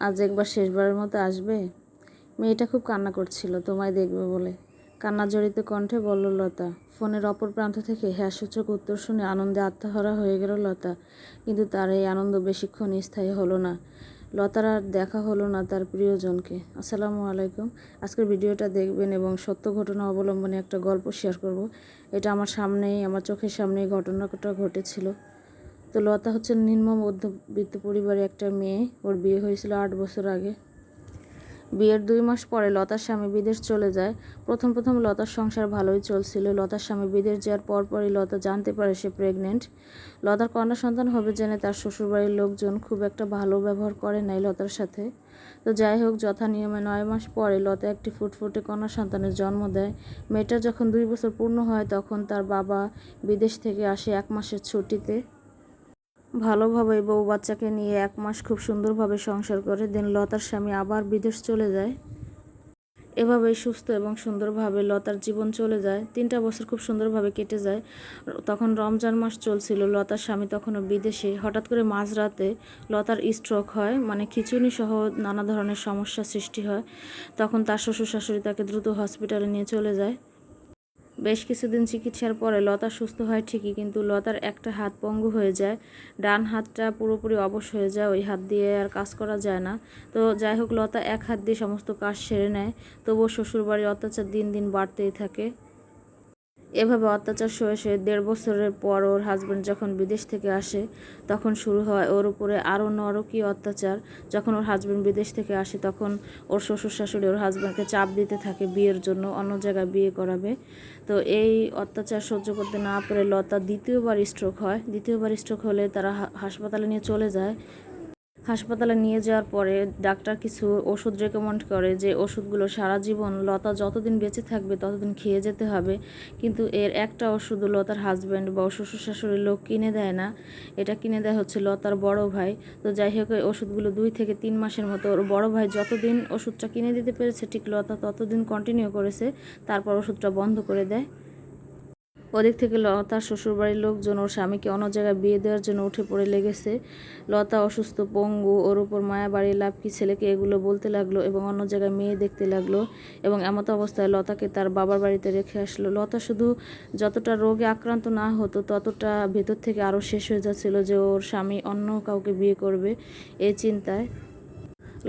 আজ একবার শেষবারের মতো আসবে? মেয়েটা খুব কান্না করছিল, তোমায় দেখবে বলে। কান্না জড়িত কণ্ঠে বলল, লতা, ফোনের অপর প্রান্ত থেকে হ্যাঁ সূচক উত্তর শুনে আনন্দে আত্মহারা হয়ে গেল লতা। কিন্তু তার এই আনন্দ বেশিক্ষণ স্থায়ী হলো না। লতার আর দেখা হলো না তার প্রিয়জনকে। আসসালামু আলাইকুম। আজকের ভিডিওটা দেখবেন এবং সত্য ঘটনা অবলম্বনে একটা গল্প শেয়ার করব। এটা আমার সামনেই, আমার চোখের সামনেই ঘটনাটা ঘটেছিল। তো লতা হচ্ছে নিম্ন মধ্যবিত্ত পরিবারের একটা মেয়ে। ওর বিয়ে হয়েছিল আট বছর আগে। বিয়ের দুই মাস পরে লতার স্বামী বিদেশ চলে যায়। প্রথম প্রথম লতার সংসার ভালোই চলছিল। লতার স্বামী বিদেশ যাওয়ার পরপরই লতা জানতে পারে সে প্রেগনেন্ট লতার কন্যা সন্তান হবে জেনে তার শ্বশুরবাড়ির লোকজন খুব একটা ভালো ব্যবহার করে নাই লতার সাথে। তো যাই হোক, যথা নিয়মে নয় মাস পরে লতা একটি ফুটফুটে কন্যা সন্তানের জন্ম দেয়। মেয়েটা যখন দুই বছর পূর্ণ হয়, তখন তার বাবা বিদেশ থেকে আসে এক মাসের ছুটিতে। ভালোভাবে বউ বাচ্চাকে নিয়ে এক মাস খুব সুন্দরভাবে সংসার করে, দেন লতার স্বামী আবার বিদেশ চলে যায়। এভাবেই সুস্থ এবং সুন্দরভাবে লতার জীবন চলে যায়। তিনটা বছর খুব সুন্দরভাবে কেটে যায়। তখন রমজান মাস চলছিল, লতার স্বামী তখনও বিদেশে। হঠাৎ করে মাঝরাতে লতার স্ট্রোক হয় মানে খিচুনি সহ নানা ধরনের সমস্যা সৃষ্টি হয়। তখন তার শ্বশুর শাশুড়ি তাকে দ্রুত হসপিটালে নিয়ে চলে যায়। বেশ কিছুদিন চিকিৎসার পরে লতা সুস্থ হয় ঠিকই, কিন্তু লতার একটা হাত পঙ্গু হয়ে যায়, ডান হাতটা পুরোপুরি অবশ হয়ে যায়, ওই হাত দিয়ে আর কাজ করা যায় না। তো যাই হোক, লতা এক হাত দিয়ে সমস্ত কাজ সেরে নেয়, তবুও শ্বশুরবাড়ির অত্যাচার দিন দিন বাড়তেই থাকে। এভাবে অত্যাচার সয়ে সয়ে দেড় বছরের পর ওর হাজব্যান্ড যখন বিদেশ থেকে আসে, তখন শুরু হয় ওর উপরে আরও নরকীয় অত্যাচার। যখন ওর হাজব্যান্ড বিদেশ থেকে আসে, তখন ওর শ্বশুর শাশুড়ি ওর হাজব্যান্ডকে চাপ দিতে থাকে বিয়ের জন্য, অন্য জায়গায় বিয়ে করাবে। তো এই অত্যাচার সহ্য করতে না পেরে লতা দ্বিতীয়বার স্ট্রোক হয়। দ্বিতীয়বার স্ট্রোক হলে তারা হাসপাতালে নিয়ে চলে যায়। হাসপাতালে নিয়ে যাওয়ার পরে ডাক্তার কিছু ওষুধ রেকমেন্ড করে যে ওষুধগুলো সারা জীবন লতা যতদিন বেঁচে থাকবে ততদিন খেয়ে যেতে হবে। কিন্তু এর একটা ওষুধ লতার হাজব্যান্ড বা শ্বশুর শাশুড়ির লোক কিনে দেয় না। এটা কিনে দেয় হচ্ছে লতার বড় ভাই। তো যাই হোক ওই ওষুধগুলো দুই থেকে তিন মাসের মতো ওর বড় ভাই যতদিন ওষুধটা কিনে দিতে পেরেছে, ঠিক লতা ততদিন কন্টিনিউ করেছে, তারপর ওষুধটা বন্ধ করে দেয়। ওদিক থেকে লতার শ্বশুরবাড়ির লোকজন ওর স্বামীকে অন্য জায়গায় বিয়ে দেওয়ার জন্য উঠে পড়ে লেগেছে। লতা অসুস্থ, পঙ্গু, ওর উপর মায়া বাড়ি লাভ কি, ছেলেকে এগুলো বলতে লাগল এবং অন্য জায়গায় মেয়ে দেখতে লাগল এবং এমত অবস্থায় লতাকে তার বাবার বাড়িতে রেখে আসলো। লতা শুধু যতটা রোগে আক্রান্ত না হতো, ততটা ভেতর থেকে আরও শেষ হয়ে যাচ্ছিল যে ওর স্বামী অন্য কাউকে বিয়ে করবে এই চিন্তায়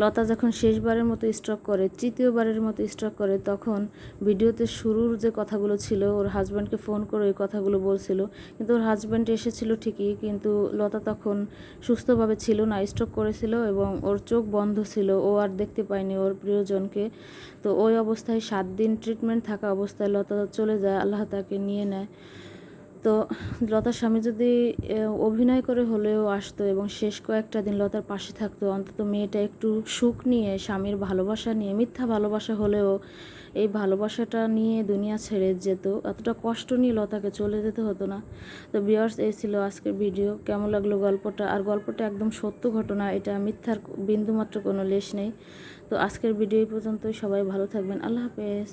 লতা যখন শেষবারের মতো স্ট্রক করে, তৃতীয়বারের মতো স্ট্রক করে, তখন ভিডিওতে শুরুর যে কথাগুলো ছিল, ওর হাজব্যান্ডকে ফোন করে ওই কথাগুলো বলছিল। কিন্তু ওর হাজব্যান্ড এসেছিল ঠিকই, কিন্তু লতা তখন সুস্থভাবে ছিল না স্ট্রোক করেছিল এবং ওর চোখ বন্ধ ছিল, ও আর দেখতে পায়নি ওর প্রিয়জনকে। তো ওই অবস্থায় সাত দিন ট্রিটমেন্ট থাকা অবস্থায় লতা চলে যায়, আল্লাহ তাকে নিয়ে নেয়। তো লতার স্বামী যদি অভিনয় করে হলেও আসতো এবং শেষ কয়েকটা দিন লতার পাশে থাকতো, অন্তত মেয়েটা একটু সুখ নিয়ে, স্বামীর ভালোবাসা নিয়ে, মিথ্যা ভালোবাসা হলেও এই ভালোবাসাটা নিয়ে দুনিয়া ছেড়ে যেত। এতটা কষ্ট নিয়ে লতাকে চলে যেতে হতো না। তো বিয়ার্স এই ছিল আজকের ভিডিও কেমন লাগল গল্পটা? আর গল্পটা একদম সত্য ঘটনা, এটা মিথ্যার বিন্দুমাত্র কোনো লেশ নেই। তো আজকের ভিডিও পর্যন্তই। সবাই ভালো থাকবেন। আল্লাহ হাফেজ।